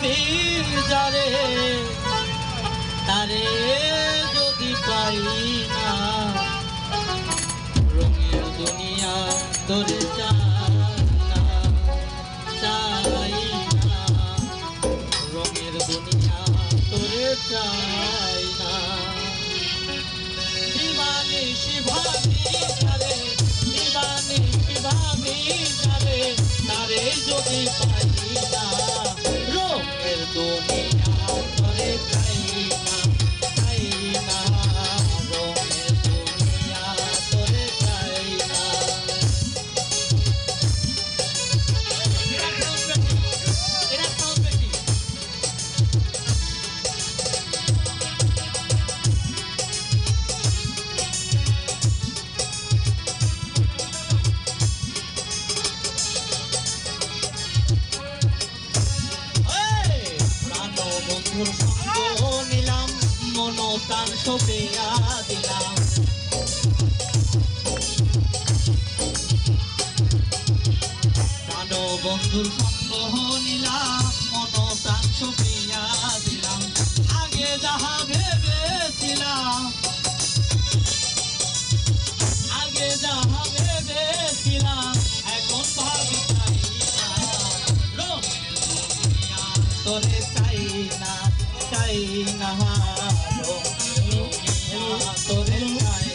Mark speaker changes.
Speaker 1: ভাবি যারে তারে যদি পাই না, রঙের দুনিয়া তোরে চাই চাই না, রঙের দুনিয়া তোরে চাই না। দিবানি শিভাবি বন্ধুর সঙ্গ নিলাম মন প্রাণ সপিয়া দিলাম। বন্ধুর সঙ্গ নিলাম মন প্রাণ সপিয়া দিলাম। আগে যাহা ভেবেছিলাম, আগে যাহা ভেবেছিলাম, এখন ভাবি তোরে চাই না তোরে চাই